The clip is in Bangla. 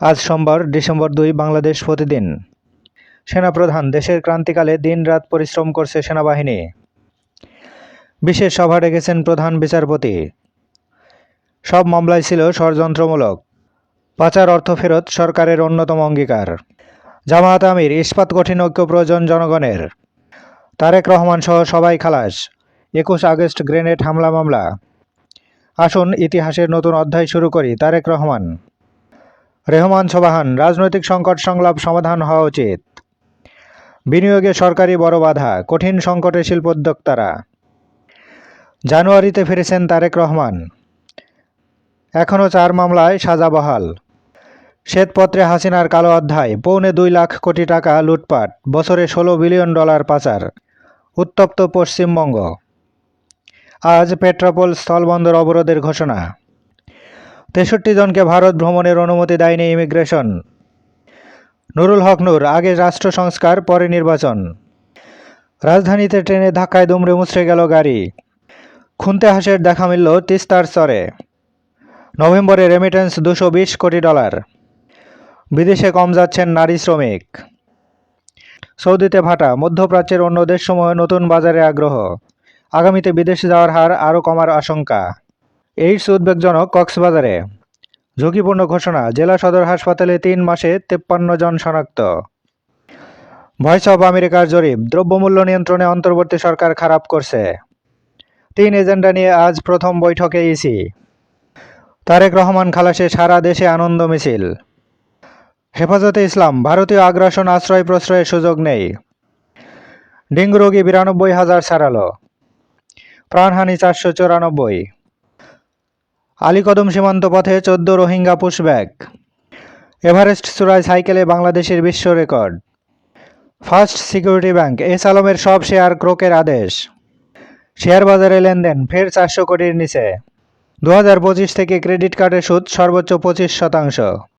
আজ সোমবার, ডিসেম্বর দুই, বাংলাদেশ প্রতিদিন। সেনাপ্রধান, দেশের ক্রান্তিকালে দিনরাত পরিশ্রম করছে সেনাবাহিনী। বিশেষ সভা ডেকেছেন প্রধান বিচারপতি। সব মামলায় ছিল ষড়যন্ত্রমূলক। পাচার অর্থ ফেরত সরকারের অন্যতম অঙ্গীকার। জামায়াত আমির, ইস্পাত কঠিন ঐক্য প্রয়োজন জনগণের। তারেক রহমান সহ সবাই খালাস। একুশ আগস্ট গ্রেনেড হামলা মামলা। আসুন ইতিহাসের নতুন অধ্যায় শুরু করি। তারেক রহমান। রেহমান সোবাহান রাজনৈতিক সংকট সংলাপ সমাধান হওয়া উচিত। বিনিয়োগে সরকারি বড় বাধা, কঠিন সংকটে শিল্পোদ্যোক্তারা। জানুয়ারিতে ফিরেছেন তারেক রহমান। এখনও চার মামলায় সাজা বহাল। শ্বেতপত্রে হাসিনার কালো অধ্যায়, পৌনে দুই লাখ কোটি টাকা লুটপাট, বছরে ষোলো বিলিয়ন ডলার পাচার, উত্তপ্ত পশ্চিমবঙ্গ। আজ পেট্রাপোল স্থলবন্দর অবরোধের ঘোষণা। তেষট্টি জনকে ভারত ভ্রমণের অনুমতি দেয়নি ইমিগ্রেশন। নুরুল হক নূর, আগে রাষ্ট্র সংস্কার, পরে নির্বাচন। রাজধানীতে ট্রেনে ধাক্কায় দুমড়ে মুচড়ে গেল গাড়ি। খুনতে হাসের দেখা মিলল তিস্তার চরে নভেম্বরে রেমিটেন্স দুশো বিশ কোটি ডলার। বিদেশে কম যাচ্ছেন নারী শ্রমিক। সৌদিতে ভাটা, মধ্যপ্রাচ্যের অন্য দেশসমূহে নতুন বাজারে আগ্রহ। আগামীতে বিদেশে যাওয়ার হার আরও কমার আশঙ্কা। এইডস উদ্বেগজনক কক্সবাজারে। ঝুঁকিপূর্ণ ঘোষণা, জেলা সদর হাসপাতালে তিন মাসে তেপ্পান্ন জন শনাক্ত। ভয়েস অব আমেরিকার জরিপ, দ্রব্যমূল্য নিয়ন্ত্রণে অন্তর্বর্তী সরকার খারাপ করছে। তিন এজেন্ডা নিয়ে আজ প্রথম বৈঠকে ইসি। তারেক রহমান খালাসে সারা দেশে আনন্দ মিছিল। হেফাজতে ইসলাম, ভারতীয় আগ্রাসন আশ্রয় প্রশ্রয়ের সুযোগ নেই। ডেঙ্গু রোগী বিরানব্বই হাজার ছাড়ালো প্রাণহানি চারশো চুরানব্বই। আলীকদম সীমান্ত পথে চোদ্দ রোহিঙ্গা পুশব্যাক। এভারেস্ট চূড়ায় সাইকেলে বাংলাদেশের বিশ্ব record. First security bank, S আলমের সব শেয়ার ক্রোকের আদেশ। শেয়ার বাজারে লেনদেন, ফের চারশো কোটির নিচে। দু হাজার পঁচিশ থেকে ক্রেডিট কার্ডের সুদ সর্বোচ্চ পঁচিশ শতাংশ।